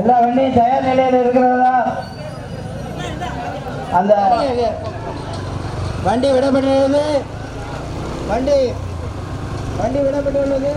எல்லா வண்டியும் தயார் நிலையில் இருக்கிறதா அந்த வண்டி விடப்பட்டுள்ளது. வண்டி வண்டி விடப்பட்டுள்ளது.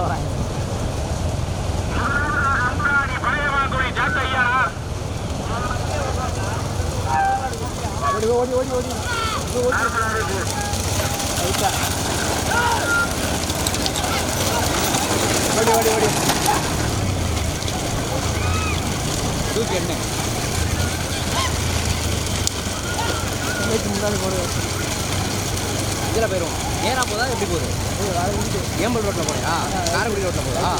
முதலாவதாக அம்பராணி பழைய மாங்குடி சாத்தையா ஓடி ஓடி ஓடி ஓடி ஓடி ஓடி ஓடி தூக்கி என்ன முன்னாடி போடுவேன் இதில் போயிடும் நேராக போதா எப்படி போகுது? ஏம்பல் ரோட்டில் போறியா? காரைக்குடி ரோட்டில் போதா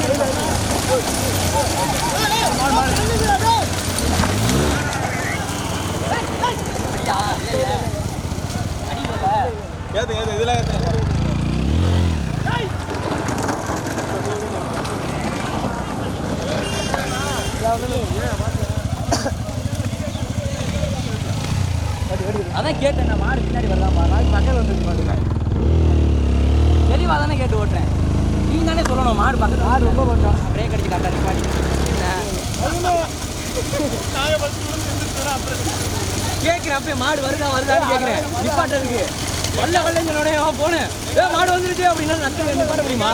பார்த்துக்கிறேன் ஏத்து இதெல்லாம் ஏத்து அதான் கேட்டேன் நான் மாடு பின்னாடி வரலாம் மாடு பக்கத்தில் வந்து தெளிவாக தானே கேட்டு ஓட்டுறேன். நீ தானே சொல்லணும். மாடு பக்கத்தில் மாடு ரொம்ப கொஞ்சம் பிரேக் அடிச்சு கரெக்டாக நிப்பாடி கேட்குறேன் அப்பயே மாடு வருதா வருதான்னு கேட்குறேன் நிப்பாட்டுறதுக்கு. வல்ல வல்லன்னு சொன்னோடனே அவன் போனேன் ஏ மாடு வந்துருச்சு அப்படின்னா நஷ்டம் நிப்பாட்ட முடியுமா?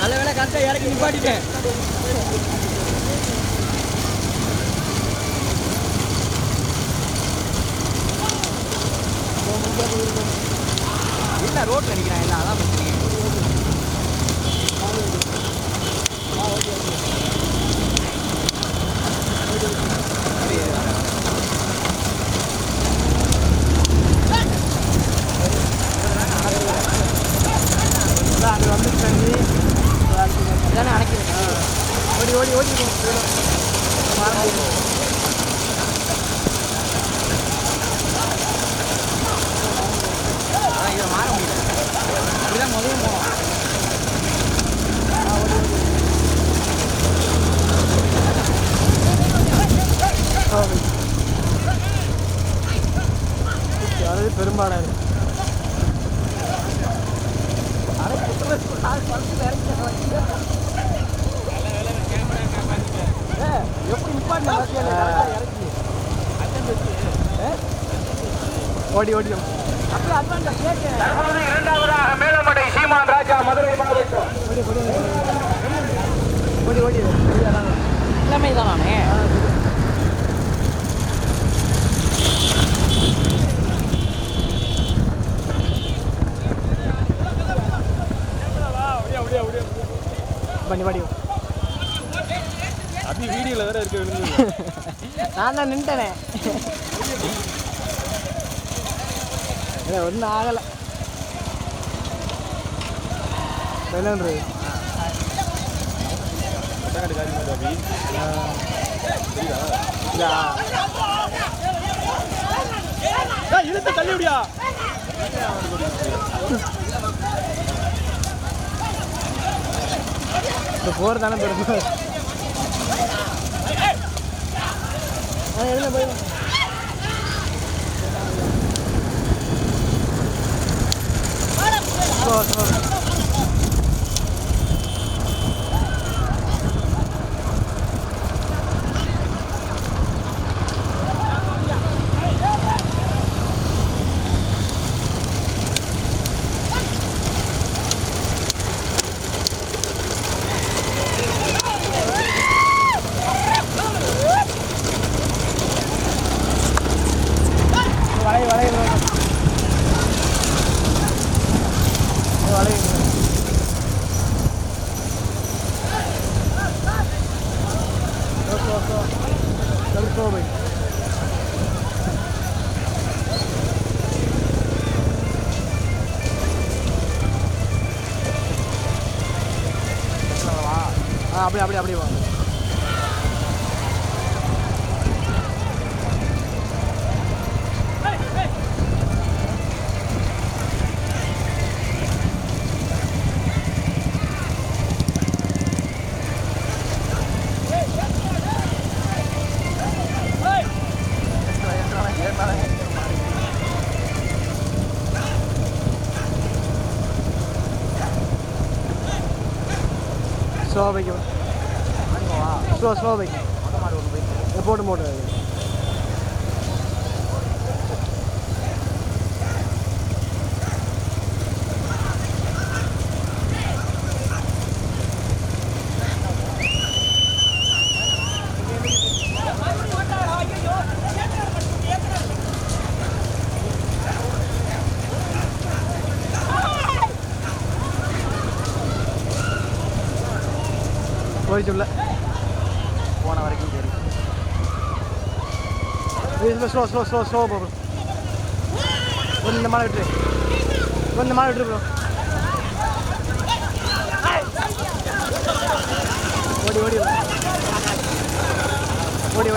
நல்ல வேலை கரெக்டாக இறக்கி நிப்பாட்டிட்டேன் இல்லை ரோட்டில் நிற்கிறேன் இல்லை அதான் பிரச்சனை. அது வந்து தண்ணி இதானே அணைக்கிறேன் ஓடி ஓடி. ஓடி அதாவது பெரும்பாடாரு எப்படி இம்பார்ட்டன் இறக்கி ஓடி ஓடி. தற்போது இரண்டாவதாக மேலமடை சீமான் ராஜா மதுரை மாவட்டம். ஓடி ஓடி எல்லாமே தானே பண்ணி பாடி அபி வீடியோல வேற இருக்க நான் தான் நின்ட்டேனே. இல்லை ஒன்றும் ஆகலை. என்னன்றது இழுத்து தள்ளி விடியா? இப்போ போகிற தானே பெருமை. எழுத போய்? Slow slow slow bike slow slow bike போட்டு போட்டு போயிடுச்சு போன வரைக்கும் சரி. இது slow slow slow slow bro இந்த மாலை விட்டுரு. இந்த மாலை விட்டுரு ப்ரோ ஓடி ஓடி ஓடி. ஓடி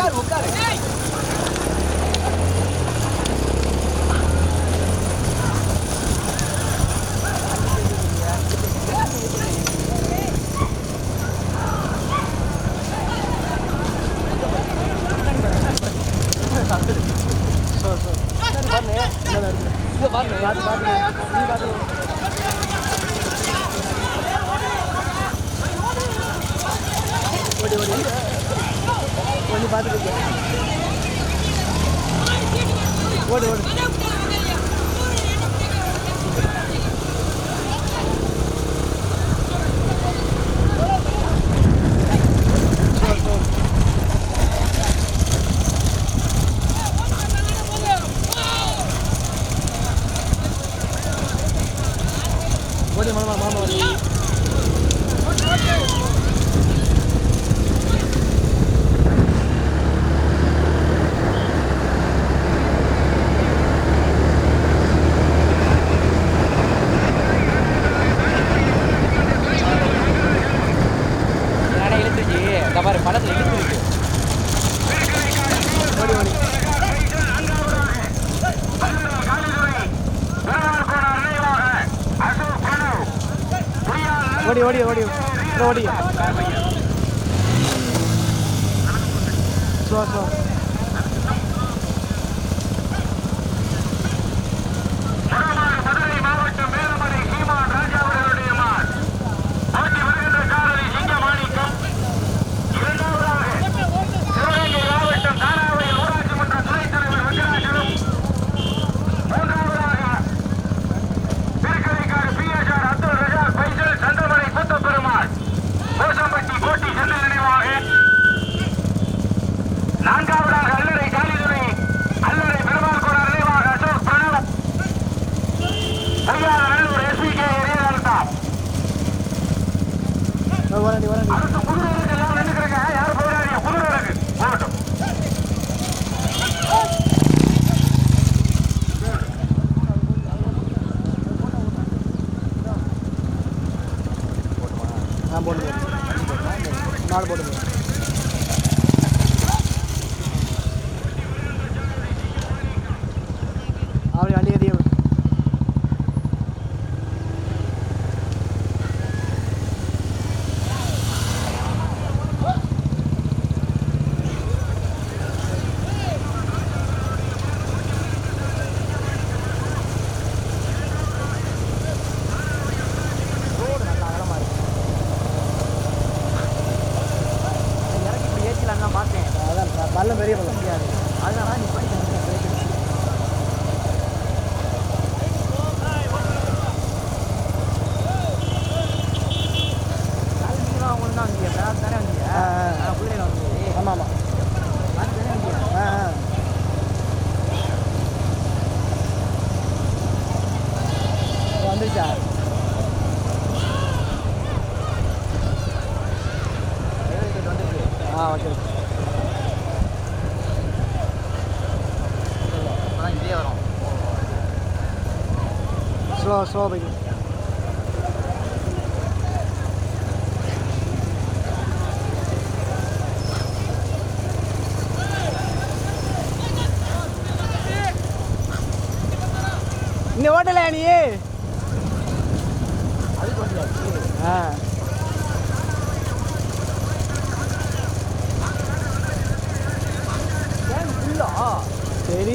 ஸ்லோ ஸ்லோ இங்கே பாருங்க பார்த்து பார்த்து நீ பார்த்து ஓடி ஓடி ஓடி பார்த்துட்டு ஓடு ஓடு. ஓடி மாமா மாமா ஓடி நடை இழுத்துச்சு இந்த பாரு படத்தில் இழுத்துருக்கு ஓடி ஓடி ஓடி ஓடி ஓடி ஸ்லோ ஓடி ஸ்லோ ஸ்லோ வரண்டி வரண்டி அடுத்து குதிரை இருக்கு எல்லாம் போட்டு ஆ ஓகே இப்படியே வரும். Slow slow bike. இந்த ஹோட்டலா நீ? ஆ.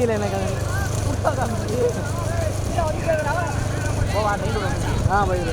தெரியல எனக்கு அது. ஆ போயிடுவேன்